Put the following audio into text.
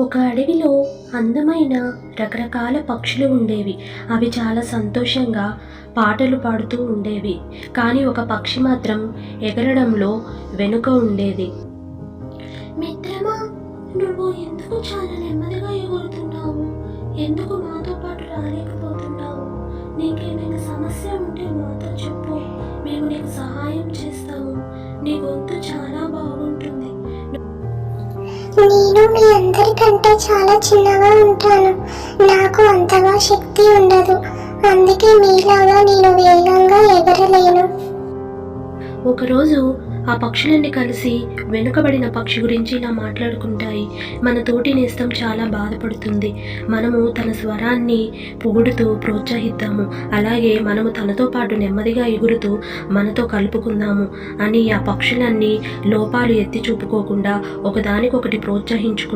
ఒక అడవిలో అందమైన రకరకాల పక్షులు ఉండేవి. అవి చాలా సంతోషంగా పాటలు పాడుతూ ఉండేవి. కానీ ఒక పక్షి మాత్రం ఎగరడంలో వెనుక ఉండేది. మిత్రమా నువ్వు ఎందుకు చాలా నెమ్మదిగా ఎగురుతున్నావు? ఎందుకు మాతో పాటు రాలేకపోతున్నావు? నీకేమైనా సమస్య ఉంటే మాతో చెప్పు. మేము నీకు సహాయం చేస్తాము. నీ గొంతు చాలా బాగుంది. కంటే చాలా చిన్నగా ఉంటాను. నాకు అంతగా శక్తి ఉండదు. అందుకే మీలాగా నేను వేగంగా ఎగరలేను. ఒకరోజు ఆ పక్షులన్నీ కలిసి వెనుకబడిన పక్షి గురించి ఇలా మాట్లాడుకుంటాయి. మన తోటి నేస్తం చాలా బాధపడుతుంది. మనము తన స్వరాన్ని పొగుడుతూ ప్రోత్సహిద్దాము. అలాగే మనము తనతో పాటు నెమ్మదిగా ఎగురుతూ మనతో కలుపుకుందాము అని ఆ పక్షులన్నీ లోపాలు ఎత్తి చూపుకోకుండా ఒకదానికొకటి ప్రోత్సహించుకు